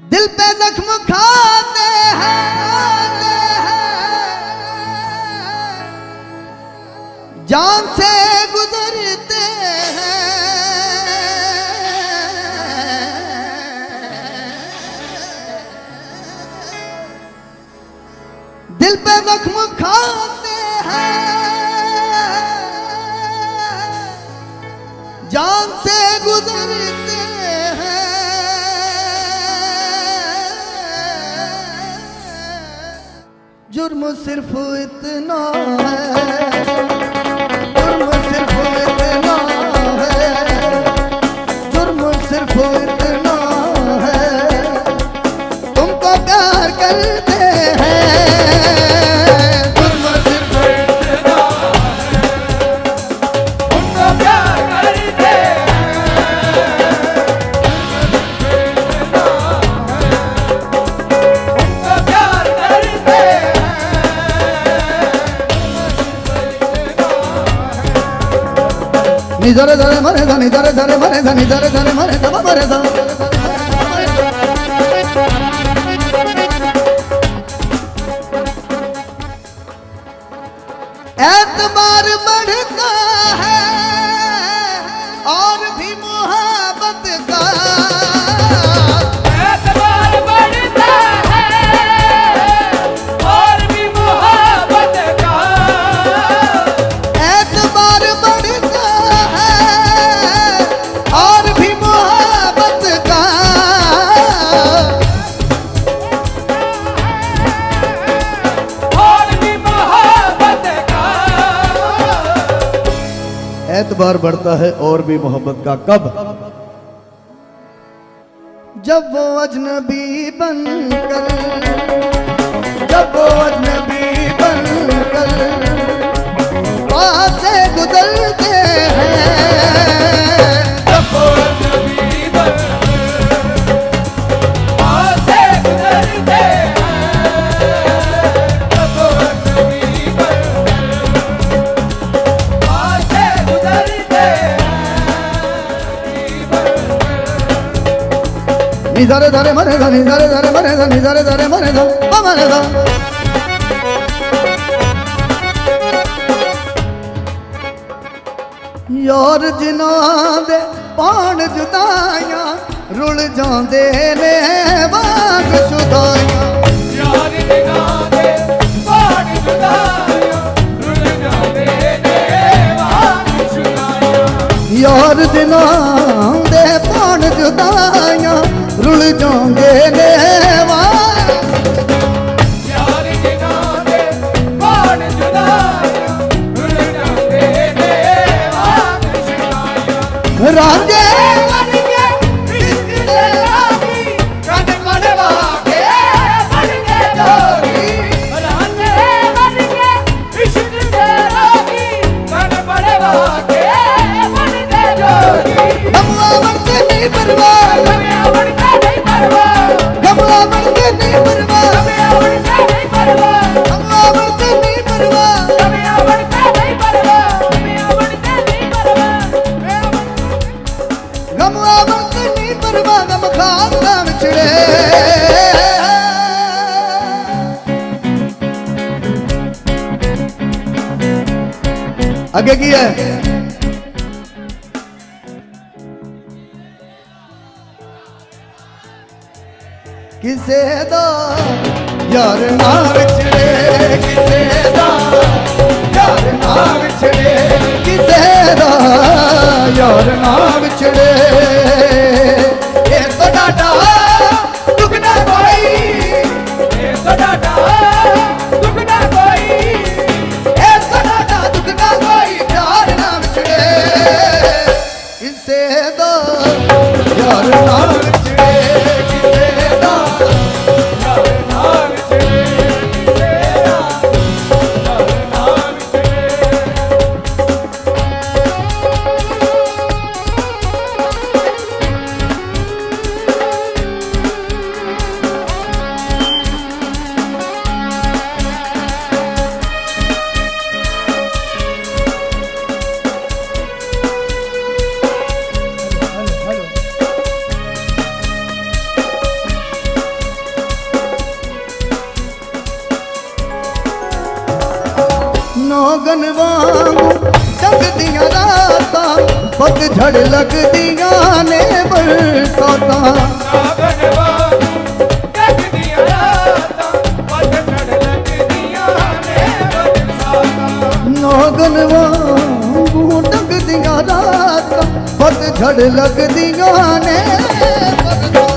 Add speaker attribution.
Speaker 1: दिल पे जख्म खाते हैं जान से गुजरते हैं दिल पे जख्म खाते हैं जान से गुजरते जुर्म सिर्फ इतना है নিজরে ধরে মরে ধনি ধরে ধরে মরে ধনি ধরে ধরে মরে ধমা মরে ধমা एतबार बढ़ता है और भी मोहब्बत का कब? जब वो अजनबी बनकर, जब वो अजनबी నిజారే ధరే మరే ధ నిజారే ధరే మరే ధ నిజారే ధరే మరే ధ మరే ధ ਯਾਰ ਜਿਨ੍ਹਾਂ ਦੇ ਪਾਣ ਜੁਦਾਈਆਂ ਰੁਲ ਜਾਂਦੇ ਨੇ ਬਾਗ ਸੁਦਾਈਆਂ।
Speaker 2: ਯਾਰ ਜਿਨ੍ਹਾਂ ਦੇ ਪਾਣ ਜੁਦਾਈਆਂ
Speaker 1: ਯਾਰ ਜਿਨ੍ਹਾਂ ਦੇ ਪਾਣ ਜੁਦਾਈਆਂ ਰੁਲ ਜਾਂਦੇ ਨੇ ਅੱਗੇ ਕੀ ਹੈ? ਕਿਸੇ ਦਾ ਯਾਰ ਨਾ ਵਿਛੜੇ, ਕਿਸੇ ਦਾ ਯਾਰ ਨਾ ਵਿਛੜੇ, ਕਿਸੇ ਦਾ ਯਾਰ ਨਾ ਵਿਛੜੇ। ਮੋਗਨ ਵਾਂਗੂ ਦੀਆਂ ਰਾਤਾਂ ਪਤਝੜ ਲੱਗਦੀਆਂ ਨੇ ਬਰਸਾਤਾਂ।
Speaker 2: ਸਾਵਣ ਵਾਂਗੂ ਦੀਆਂ ਰਾਤਾਂ ਪਤਝੜ ਨੇ
Speaker 1: ਮੋਗਨ ਵਾਂਗੂ ਦੀਆਂ ਰਾਤਾਂ ਪਤਝੜ ਲੱਗਦੀਆਂ ਨੇ ਬਰਸਾਤਾਂ।